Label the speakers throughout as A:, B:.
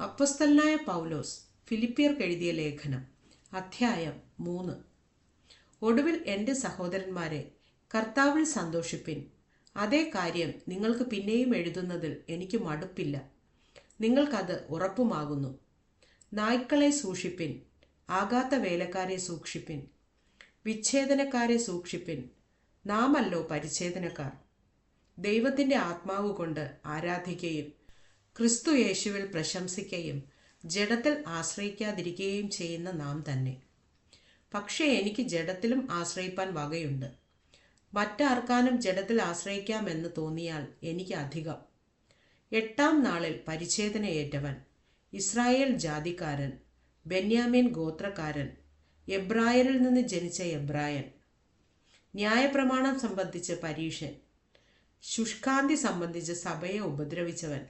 A: അപ്പസ്തലനായ പൗലോസ് ഫിലിപ്പിയർക്ക് എഴുതിയ ലേഖനം അധ്യായം മൂന്ന്. ഒടുവിൽ എന്റെ സഹോദരന്മാരെ കർത്താവിൽ സന്തോഷിപ്പിൻ. അതേ കാര്യം നിങ്ങൾക്ക് പിന്നെയും എഴുതുന്നതിൽ എനിക്ക് മടുപ്പില്ല. നിങ്ങൾക്കത് ഉറപ്പുമാകുന്നു. നായ്ക്കളെ സൂക്ഷിപ്പിൻ ആകാത്ത വേലക്കാരെ സൂക്ഷിപ്പിൻ വിച്ഛേദനക്കാരെ സൂക്ഷിപ്പിൻ. നാമല്ലോ പരിച്ഛേദനക്കാർ. ദൈവത്തിന്റെ ആത്മാവ് കൊണ്ട് ആരാധിക്കുകയും ക്രിസ്തു യേശുവിൽ പ്രശംസിക്കുകയും ജഡത്തിൽ ആശ്രയിക്കാതിരിക്കുകയും ചെയ്യുന്ന നാം തന്നെ. പക്ഷേ എനിക്ക് ജഡത്തിലും ആശ്രയിപ്പാൻ വകയുണ്ട്. മറ്റാർക്കാനും ജഡത്തിൽ ആശ്രയിക്കാമെന്ന് തോന്നിയാൽ എനിക്ക് അധികം. എട്ടാം നാളിൽ പരിച്ഛേദനയേറ്റവൻ ഇസ്രായേൽ ജാതിക്കാരൻ ബെന്യാമീൻ ഗോത്രക്കാരൻ എബ്രായരിൽ നിന്ന് ജനിച്ച എബ്രായൻ ന്യായപ്രമാണം സംബന്ധിച്ച് പരീക്ഷൻ ശുഷ്കാന്തി സംബന്ധിച്ച് സഭയെ ഉപദ്രവിച്ചവൻ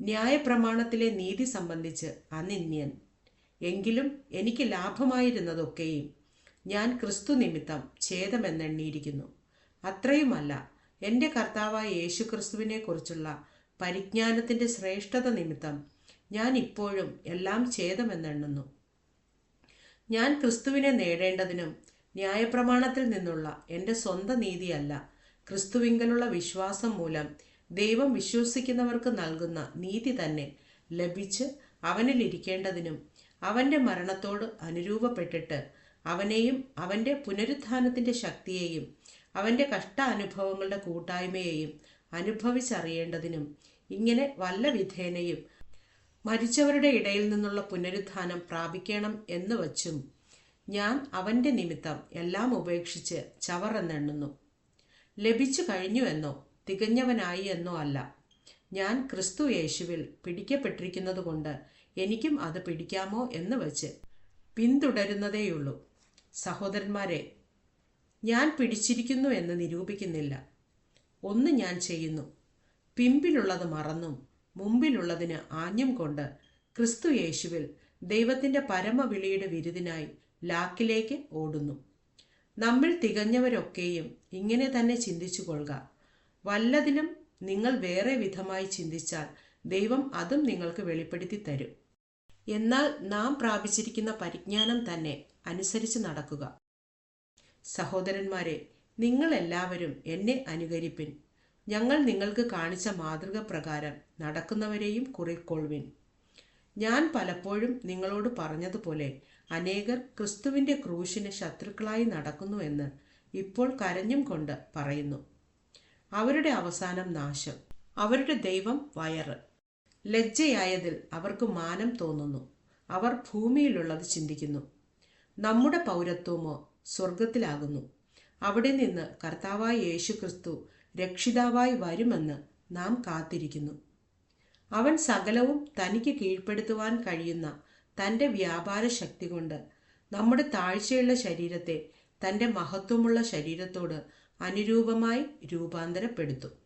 A: ന്യായപ്രമാണത്തിലെ നീതി സംബന്ധിച്ച് അനിന്യൻ എങ്കിലും എനിക്ക് ലാഭമായിരുന്നതൊക്കെയും ഞാൻ ക്രിസ്തു നിമിത്തം ഛേദമെന്നെണ്ണിയിരിക്കുന്നു. അത്രയുമല്ല എന്റെ കർത്താവായ യേശു ക്രിസ്തുവിനെ കുറിച്ചുള്ള പരിജ്ഞാനത്തിന്റെ ശ്രേഷ്ഠത നിമിത്തം ഞാൻ ഇപ്പോഴും എല്ലാം ഛേദമെന്നെണ്ണുന്നു. ഞാൻ ക്രിസ്തുവിനെ നേടേണ്ടതിനും ന്യായപ്രമാണത്തിൽ നിന്നുള്ള എന്റെ സ്വന്തം നീതിയല്ല ക്രിസ്തുവിങ്കലുള്ള വിശ്വാസം മൂലം ദൈവം വിശ്വസിക്കുന്നവർക്ക് നൽകുന്ന നീതി തന്നെ ലഭിച്ച് അവനിൽ ഇരിക്കേണ്ടതിനും അവന്റെ മരണത്തോട് അനുരൂപപ്പെട്ടിട്ട് അവനെയും അവന്റെ പുനരുത്ഥാനത്തിന്റെ ശക്തിയെയും അവന്റെ കഷ്ടാനുഭവങ്ങളുടെ കൂട്ടായ്മയെയും അനുഭവിച്ചറിയേണ്ടതിനും ഇങ്ങനെ വല്ല വിധേനയും മരിച്ചവരുടെ ഇടയിൽ നിന്നുള്ള പുനരുത്ഥാനം പ്രാപിക്കണം എന്ന് വച്ചും ഞാൻ അവന്റെ നിമിത്തം എല്ലാം ഉപേക്ഷിച്ച് ചവറെന്നെണ്ണുന്നു. ലഭിച്ചു കഴിഞ്ഞു എന്നോ? തികഞ്ഞവനായി എന്നോ അല്ല. ഞാൻ ക്രിസ്തു യേശുവിൽ പിടിക്കപ്പെട്ടിരിക്കുന്നതുകൊണ്ട് എനിക്കും അത് പിടിക്കാമോ എന്ന് വച്ച് പിന്തുടരുന്നതേയുള്ളൂ. സഹോദരന്മാരെ ഞാൻ പിടിച്ചിരിക്കുന്നു എന്ന് നിരൂപിക്കുന്നില്ല. ഒന്ന് ഞാൻ ചെയ്യുന്നു. പിമ്പിലുള്ളത് മറന്നും മുമ്പിലുള്ളതിന് ആഞ്ഞും കൊണ്ട് ക്രിസ്തു യേശുവിൽ ദൈവത്തിന്റെ പരമവിളിയുടെ വിരുദിനായി ലാക്കിലേക്ക് ഓടുന്നു. നമ്മൾ തികഞ്ഞവരൊക്കെയും ഇങ്ങനെ തന്നെ ചിന്തിച്ചു കൊള്ളുക. വല്ലതിലും നിങ്ങൾ വേറെ വിധമായി ചിന്തിച്ചാൽ ദൈവം അതും നിങ്ങൾക്ക് വെളിപ്പെടുത്തി തരും. എന്നാൽ നാം പ്രാപിച്ചിരിക്കുന്ന പരിജ്ഞാനം തന്നെ അനുസരിച്ച് നടക്കുക. സഹോദരന്മാരെ നിങ്ങൾ എല്ലാവരും എന്നെ അനുകരിപ്പിൻ. ഞങ്ങൾ നിങ്ങൾക്ക് കാണിച്ച മാതൃക പ്രകാരം നടക്കുന്നവരെയും കുറിക്കൊള്ളുവിൻ. ഞാൻ പലപ്പോഴും നിങ്ങളോട് പറഞ്ഞതുപോലെ അനേകർ ക്രിസ്തുവിന്റെ ക്രൂശിന് ശത്രുക്കളായി നടക്കുന്നുവെന്ന് ഇപ്പോൾ കരഞ്ഞും കൊണ്ട് പറയുന്നു. അവരുടെ അവസാനം നാശം. അവരുടെ ദൈവം വയറ്. ലജ്ജയായതിൽ അവർക്ക് മാനം തോന്നുന്നു. അവർ ഭൂമിയിലുള്ളത് ചിന്തിക്കുന്നു. നമ്മുടെ പൗരത്വമോ സ്വർഗത്തിലാകുന്നു അവിടെ നിന്ന് കർത്താവായ യേശു ക്രിസ്തു രക്ഷിതാവായി വരുമെന്ന് നാം കാത്തിരിക്കുന്നു. അവൻ സകലവും തനിക്ക് കീഴ്പ്പെടുത്തുവാൻ കഴിയുന്ന തന്റെ വ്യാപാര ശക്തി കൊണ്ട് നമ്മുടെ താഴ്ചയുള്ള ശരീരത്തെ തന്റെ മഹത്വമുള്ള ശരീരത്തോട് അനുരൂപമായി രൂപാന്തരപ്പെടുത്തും.